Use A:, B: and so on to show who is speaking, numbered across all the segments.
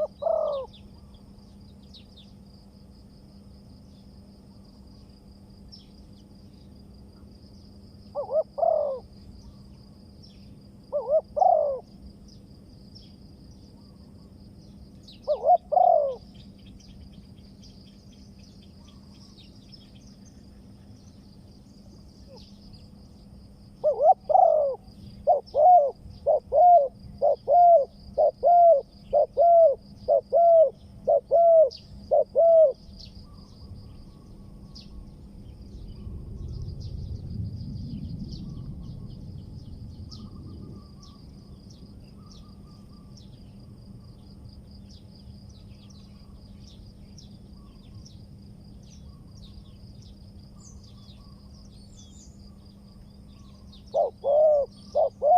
A: Woo-hoo! Woof, woof, woof.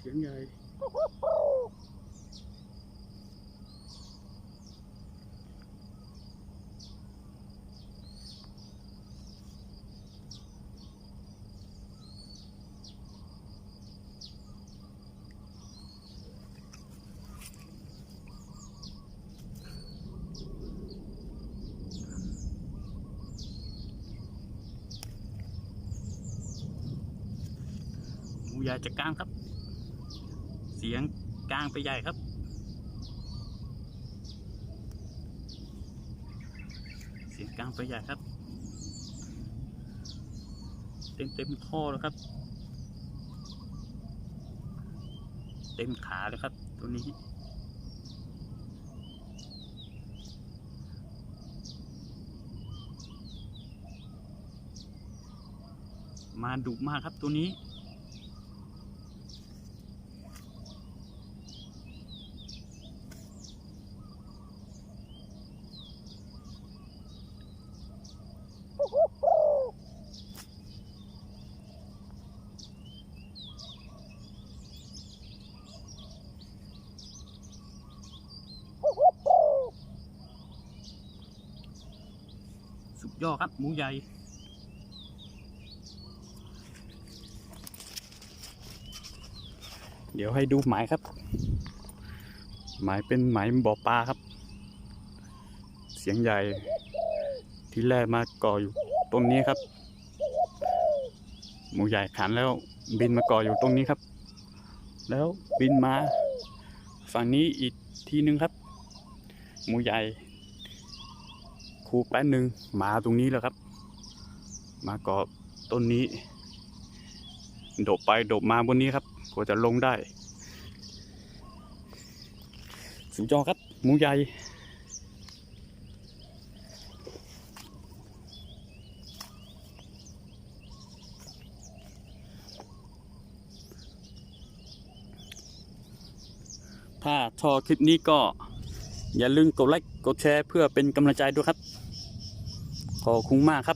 A: เสียงให หญ่ครับเสียงใหญ่มูใหญ่จะกลางครับ เสียงกลางไปใหญ่ครับ เสียงกลางไปใหญ่ครับ เต็มเต็มข้อแล้วครับ เต็มขาเลยครับ ตัวนี้มาดุมากครับตัวนี้ สุ ดยอครับ หมูใหญ่ เดี๋ยวให้ดูหมายครับ หมายเป็นหมายบ่อปลาครับ เสียงใหญ่ ที่แรกมาก่ออยู่ตรงนี้ครับ หมูใหญ่ขันแล้วบินมาก่ออยู่ตรงนี้ครับ แล้วบินมา ฝั่งนี้อีกทีนึงครับ หมูใหญ่ ครูแป๊บหนึ่งมาตรงนี้แล้วครับ มาเกาะต้นนี้ โดดไปโดดมาบนนี้ครับกว่าจะลงได้สุดยอครับหมูใหญ่ถ้าชอบคลิปนี้ก็ อย่าลืมกดไลค์กดแชร์เพื่อเป็นกำลังใจด้วยครับ ขอบคุณมากครับ